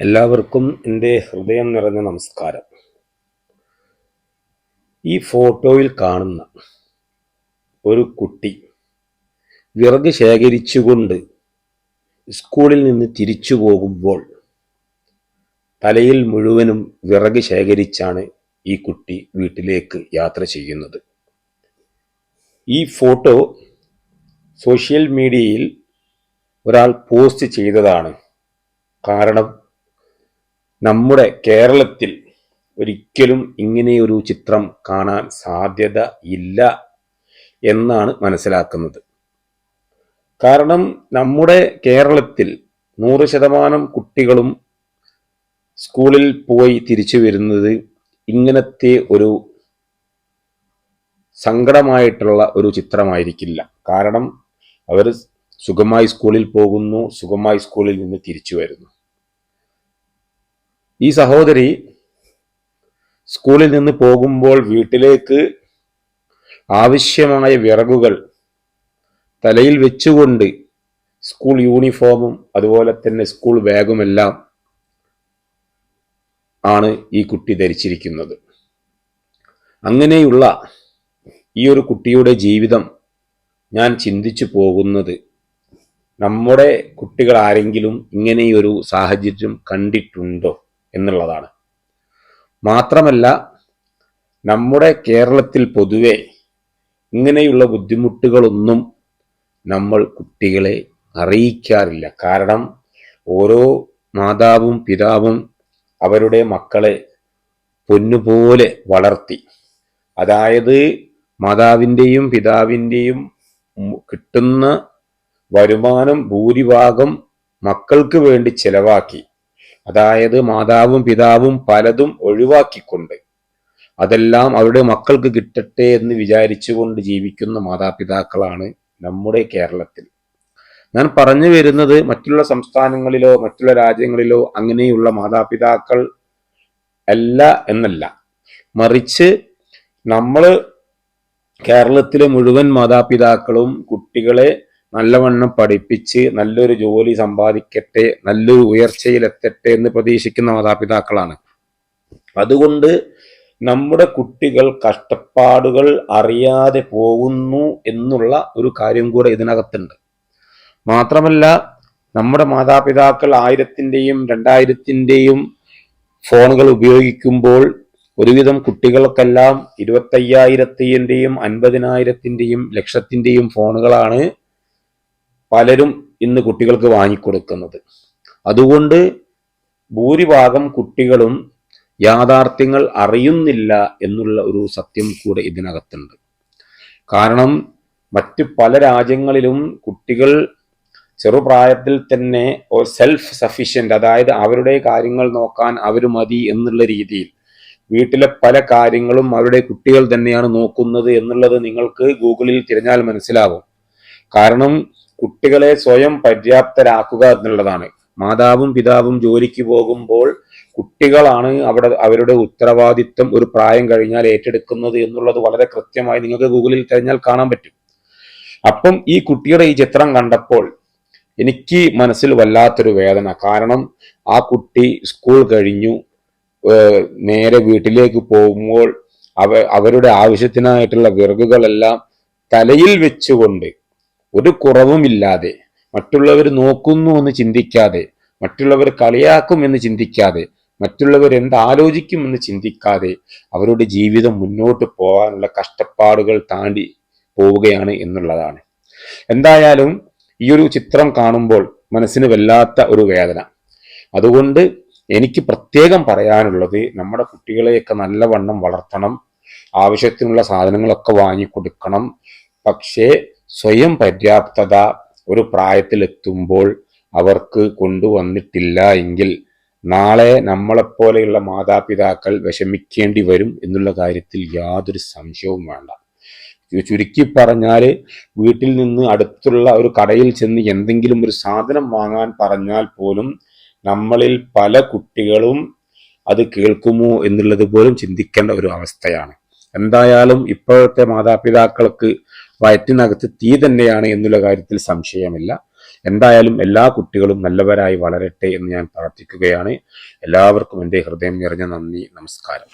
എല്ലാവർക്കും എന്റെ ഹൃദയം നിറഞ്ഞ നമസ്കാരം. ഈ ഫോട്ടോയിൽ കാണുന്ന ഒരു കുട്ടി വിറക് ശേഖരിച്ചുകൊണ്ട് സ്കൂളിൽ നിന്ന് തിരിച്ചു പോകുമ്പോൾ തലയിൽ മുഴുവനും വിറക് ശേഖരിച്ചാണ് ഈ കുട്ടി വീട്ടിലേക്ക് യാത്ര ചെയ്യുന്നത്. ഈ ഫോട്ടോ സോഷ്യൽ മീഡിയയിൽ ഒരാൾ പോസ്റ്റ് ചെയ്തതാണ്. കാരണം നമ്മുടെ കേരളത്തിൽ ഒരിക്കലും ഇങ്ങനെയൊരു ചിത്രം കാണാൻ സാധ്യത ഇല്ല എന്നാണ് മനസ്സിലാക്കുന്നത്. കാരണം നമ്മുടെ കേരളത്തിൽ നൂറ് ശതമാനം കുട്ടികളും സ്കൂളിൽ പോയി തിരിച്ചു വരുന്നത് ഇങ്ങനത്തെ ഒരു സങ്കടമായിട്ടുള്ള ഒരു ചിത്രമായിരിക്കില്ല. കാരണം അവർ സുഖമായി സ്കൂളിൽ പോകുന്നു സുഖമായി സ്കൂളിൽ നിന്ന് തിരിച്ചു വരുന്നു. ഈ സഹോദരി സ്കൂളിൽ നിന്ന് പോകുമ്പോൾ വീട്ടിലേക്ക് ആവശ്യമായ വിറകുകൾ തലയിൽ വെച്ചുകൊണ്ട് സ്കൂൾ യൂണിഫോമും അതുപോലെ തന്നെ സ്കൂൾ ബാഗുമെല്ലാം ആണ് ഈ കുട്ടി ധരിച്ചിരിക്കുന്നത്. അങ്ങനെയുള്ള ഈ ഒരു കുട്ടിയുടെ ജീവിതം ഞാൻ ചിന്തിച്ചു പോകുന്നത് നമ്മുടെ കുട്ടികൾ ആരെങ്കിലും ഇങ്ങനെയൊരു സാഹചര്യം കണ്ടിട്ടുണ്ടോ? എന്നുള്ളതാണ്. മാത്രമല്ല നമ്മുടെ കേരളത്തിൽ പൊതുവെ ഇങ്ങനെയുള്ള ബുദ്ധിമുട്ടുകളൊന്നും നമ്മൾ കുട്ടികളെ അറിയിക്കാറില്ല. കാരണം ഓരോ മാതാവും പിതാവും അവരുടെ മക്കളെ പൊന്നുപോലെ വളർത്തി. അതായത് മാതാവിന്റെയും പിതാവിന്റെയും കിട്ടുന്ന വരുമാനം ഭൂരിഭാഗം മക്കൾക്ക് വേണ്ടി ചെലവാക്കി. അതായത് മാതാവും പിതാവും പലതും ഒഴിവാക്കിക്കൊണ്ട് അതെല്ലാം അവരുടെ മക്കൾക്ക് കിട്ടട്ടെ എന്ന് വിചാരിച്ചുകൊണ്ട് ജീവിക്കുന്ന മാതാപിതാക്കളാണ് നമ്മുടെ കേരളത്തിൽ. ഞാൻ പറഞ്ഞു വരുന്നത് മറ്റുള്ള സംസ്ഥാനങ്ങളിലോ മറ്റുള്ള രാജ്യങ്ങളിലോ അങ്ങനെയുള്ള മാതാപിതാക്കൾ അല്ല എന്നല്ല. മറിച്ച് നമ്മൾ കേരളത്തിലെ മുഴുവൻ മാതാപിതാക്കളും കുട്ടികളെ നല്ലവണ്ണം പഠിപ്പിച്ച് നല്ലൊരു ജോലി സമ്പാദിക്കട്ടെ നല്ലൊരു ഉയർച്ചയിലെത്തട്ടെ എന്ന് പ്രതീക്ഷിക്കുന്ന മാതാപിതാക്കളാണ്. അതുകൊണ്ട് നമ്മുടെ കുട്ടികൾ കഷ്ടപ്പാടുകൾ അറിയാതെ പോകുന്നു എന്നുള്ള ഒരു കാര്യം കൂടെ ഇതിനകത്തുണ്ട്. മാത്രമല്ല നമ്മുടെ മാതാപിതാക്കൾ ആയിരത്തിന്റെയും രണ്ടായിരത്തിന്റെയും ഫോണുകൾ ഉപയോഗിക്കുമ്പോൾ ഒരുവിധം കുട്ടികൾക്കെല്ലാം ഇരുപത്തയ്യായിരത്തിന്റെയും അൻപതിനായിരത്തിന്റെയും ലക്ഷത്തിന്റെയും ഫോണുകളാണ് പലരും ഇന്ന് കുട്ടികൾക്ക് വാങ്ങിക്കൊടുക്കുന്നത്. അതുകൊണ്ട് ഭൂരിഭാഗം കുട്ടികളും യാഥാർത്ഥ്യങ്ങൾ അറിയുന്നില്ല എന്നുള്ള ഒരു സത്യം കൂടെ ഇതിനകത്തുണ്ട്. കാരണം മറ്റ് പല രാജ്യങ്ങളിലും കുട്ടികൾ ചെറുപ്രായത്തിൽ തന്നെ സെൽഫ് സഫീഷ്യന്റ് അതായത് അവരുടെ കാര്യങ്ങൾ നോക്കാൻ അവർ മതി എന്നുള്ള രീതിയിൽ വീട്ടിലെ പല കാര്യങ്ങളും അവരുടെ കുട്ടികൾ തന്നെയാണ് നോക്കുന്നത് എന്നുള്ളത് നിങ്ങൾക്ക് ഗൂഗിളിൽ തിരഞ്ഞാൽ മനസ്സിലാവും. കാരണം കുട്ടികളെ സ്വയം പര്യാപ്തരാക്കുക എന്നുള്ളതാണ്. മാതാവും പിതാവും ജോലിക്ക് പോകുമ്പോൾ കുട്ടികളാണ് അവിടെ അവരുടെ ഉത്തരവാദിത്വം ഒരു പ്രായം കഴിഞ്ഞാൽ ഏറ്റെടുക്കുന്നത് എന്നുള്ളത് വളരെ കൃത്യമായി നിങ്ങൾക്ക് ഗൂഗിളിൽ തിരഞ്ഞാൽ കാണാൻ പറ്റും. അപ്പം ഈ കുട്ടിയുടെ ഈ ചിത്രം കണ്ടപ്പോൾ എനിക്ക് മനസ്സിൽ വല്ലാത്തൊരു വേദന. കാരണം ആ കുട്ടി സ്കൂൾ കഴിഞ്ഞു നേരെ വീട്ടിലേക്ക് പോകുമ്പോൾ അവ അവരുടെ ആവശ്യത്തിനായിട്ടുള്ള വിറകുകളെല്ലാം തലയിൽ വെച്ചുകൊണ്ട് ഒരു കുറവുമില്ലാതെ മറ്റുള്ളവർ നോക്കുന്നു എന്ന് ചിന്തിക്കാതെ മറ്റുള്ളവർ കളിയാക്കും എന്ന് ചിന്തിക്കാതെ മറ്റുള്ളവർ എന്താലോചിക്കും എന്ന് ചിന്തിക്കാതെ അവരുടെ ജീവിതം മുന്നോട്ട് പോകാനുള്ള കഷ്ടപ്പാടുകൾ താണ്ടി പോവുകയാണ് എന്നുള്ളതാണ്. എന്തായാലും ഈ ഒരു ചിത്രം കാണുമ്പോൾ മനസ്സിന് വല്ലാത്ത ഒരു വേദന. അതുകൊണ്ട് എനിക്ക് പ്രത്യേകം പറയാനുള്ളത് നമ്മുടെ കുട്ടികളെയൊക്കെ നല്ലവണ്ണം വളർത്തണം ആവശ്യത്തിനുള്ള സാധനങ്ങളൊക്കെ വാങ്ങിക്കൊടുക്കണം. പക്ഷേ സ്വയം പര്യാപ്തത ഒരു പ്രായത്തിലെത്തുമ്പോൾ അവർക്ക് കൊണ്ടുവന്നിട്ടില്ല എങ്കിൽ നാളെ നമ്മളെപ്പോലെയുള്ള മാതാപിതാക്കൾ വിഷമിക്കേണ്ടി വരും എന്നുള്ള കാര്യത്തിൽ യാതൊരു സംശയവും വേണ്ട. ചുരുക്കി പറഞ്ഞാൽ വീട്ടിൽ നിന്ന് അടുത്തുള്ള ഒരു കടയിൽ ചെന്ന് എന്തെങ്കിലും ഒരു സാധനം വാങ്ങാൻ പറഞ്ഞാൽ പോലും നമ്മളിൽ പല കുട്ടികളും അത് കേൾക്കുമോ എന്നുള്ളത് പോലും ചിന്തിക്കേണ്ട ഒരു അവസ്ഥയാണ്. എന്തായാലും ഇപ്പോഴത്തെ മാതാപിതാക്കൾക്ക് വയറ്റിനകത്ത് തീ തന്നെയാണ് എന്നുള്ള കാര്യത്തിൽ സംശയമില്ല. എന്തായാലും എല്ലാ കുട്ടികളും നല്ലവരായി വളരട്ടെ എന്ന് ഞാൻ പ്രാർത്ഥിക്കുകയാണ്. എല്ലാവർക്കും എന്റെ ഹൃദയം നിറഞ്ഞ നന്ദി നമസ്കാരം.